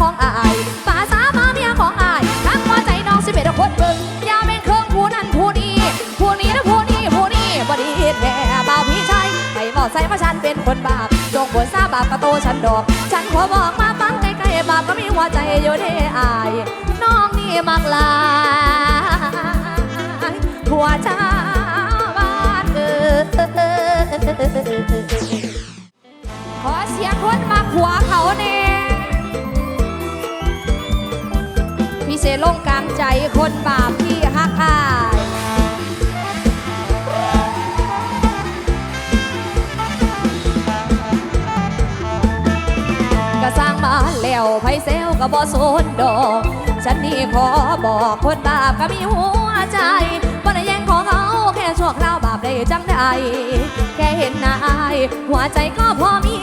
ของอายภาษามาเมียของอายทั้งหัวใจน้องสิเป็นคนเบิ่งอย่าเป็นเครื่องผู้นั้นผู้นี้ผู้นี้นะผู้นี้ผู้นี้บ่ดีแท้บ่าวพี่ชายให้บอกใส่ว่าฉันเป็นคนบาปจงบวชซาบาปกระโตฉันดอก ฉันขอบอกมาฟังใกล้ๆบาปก็มีหัวใจอยู่ในอายน้องนี่มักลายหัวชาบ้านเออขอเสียงคนมาขวาเขาเน่พี่ ลงกลางใจคนบาปที่ฮักอายก็สร้างมาแล้วไผเซลก็บ่สนดอก ฉันนี่ขอบอกคนบาปก็มีหัวใจบ่ได้แย่งของเขาแค่ชั่วคราวบาปได้จังใดแค่เห็นหน้าอายหัวใจก็พอมี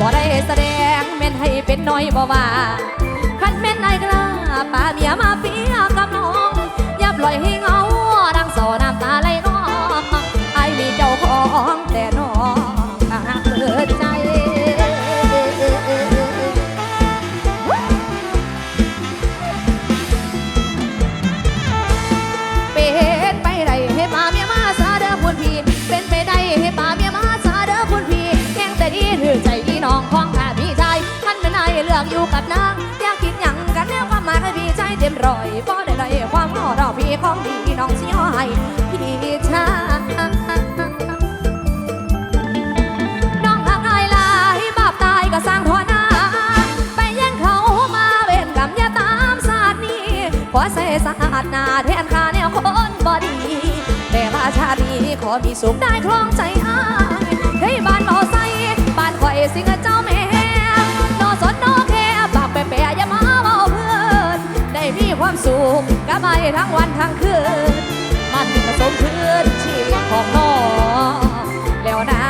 บ่ได้แสดงเม่นให้เป็นน้อยบ่ว่าคันแม่นนายกล้า ป่าเมียมาเปียกับน้อง อย่าปล่อยให้ ร้อยบ่ได้เลยความงอดอกพี่ของดีน้องสิให้พี่ชายน้องหักอายหลายบาปตายก็สร้างทอนาไปแย่งเขามาเวรกรรมอย่าตามศาสตร์นี้ขอใส่ศาสตร์นาแทนข้าแนวคนบอดี แต่ว่าชาตินี้ขอมีสุขได้ครองใจอา ความสุขกับไปทั้งวันทั้งคืน มันผสมคืนชีวิตของน้องแล้วนะ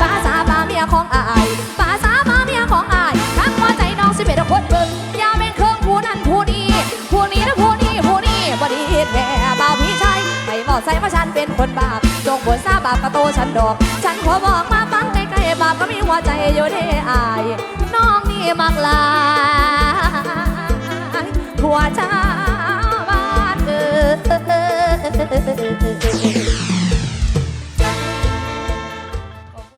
ภาษาบาเมียของอายภาษาบาเมียของอายทั้งหัวใจน้องสิเป็นคนเบิ่งอย่าเป็นเครื่องผู้นั้นผู้นี้ผู้นี้นะผู้นี้ผู้นี้บดีแท้บ่าวพี่ชายให้บอกใส่ว่าฉันเป็นคนบาปจงบวชซาบาปกระโตฉันดอก ฉันขอบอกมาฟังใกล้ๆบาปก็มีหัวใจอยู่ในอาย น้องนี่มักลาย Thank you.